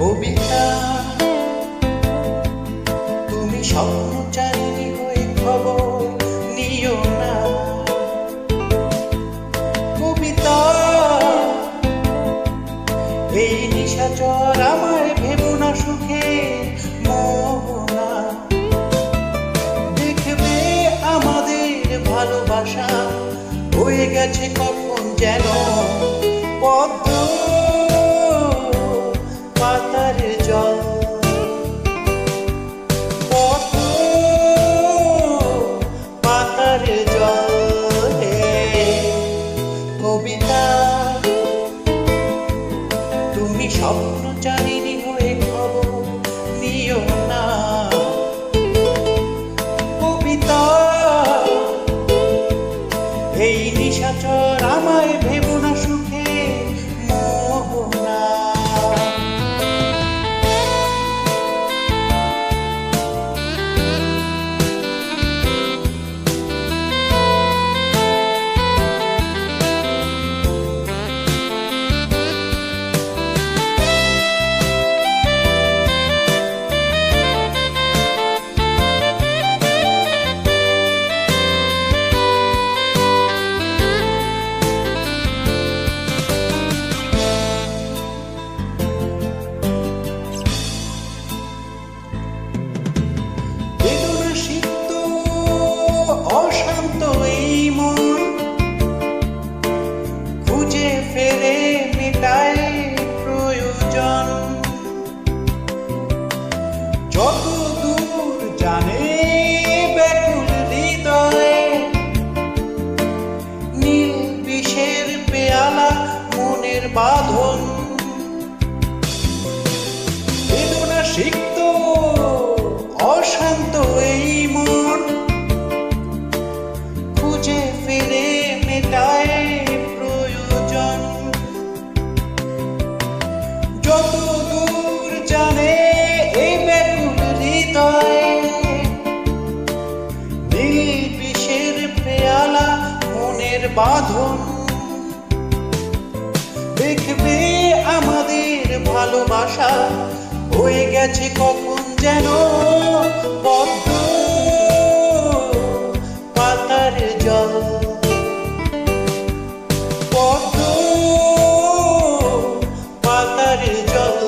কবিতা। তুমি স্বপ্নচারিণী হয়ে খবর নিও না। কবিতা, এই নিশাচর আমায় ভেবো না সুখে, মোহনা। দেখবে আমাদের ভালোবাসা হয়ে গেছে কখন যেন পদ্ম। জানে ব্যাকুল হৃদয়ে। নীল বিষের পেয়ালা অশান্ত এই মন। খুঁজে ফিরে মেটায় প্রয়োজন। যত বাঁধন। দেখবে আমাদের ভালোবাসা, হয়ে গেছে কখন যেন পদ্ম পাতার জল। পদ্ম পাতার জল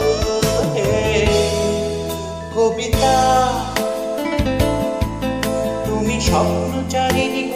কবিতা। তুমি স্বপ্নচারিণী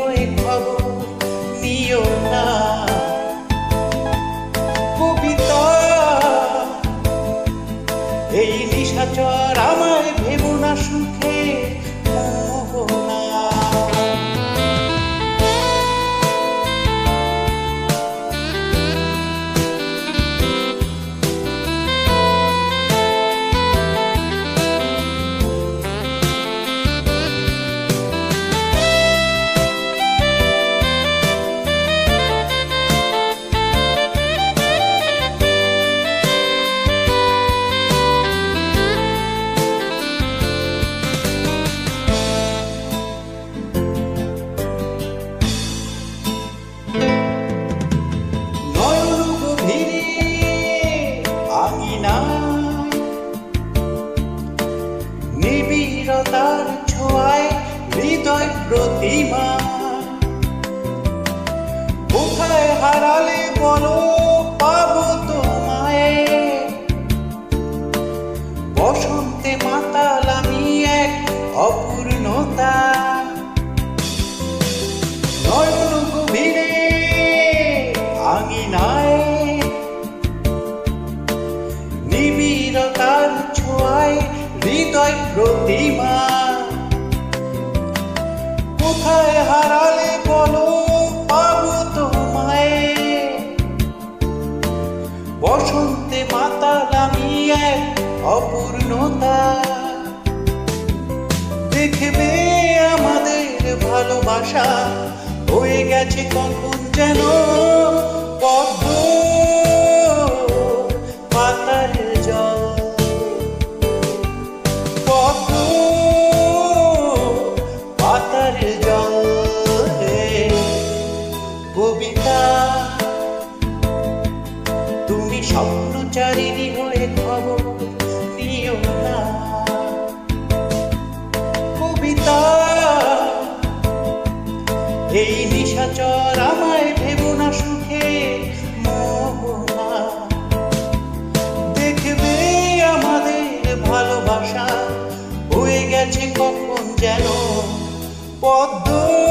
তার ছোঁয়ায় হৃদয় প্রতিমা। হৃদয় প্রতিমা। কোথায় হারালে বলো পাবো তোমায়। বসন্তে মাতাল আমি এক অপূর্ণতা। দেখবে আমাদের ভালোবাসা হয়ে গেছে কখন যেন পদ্ম স্বপ্নচারিণী হয়ে খবর নিও না কবিতা, এই নিশাচর আমায় ভেব না সুখে মহনা দেখবে আমাদের ভালোবাসা হয়ে গেছে কখন যেন পদ্ম।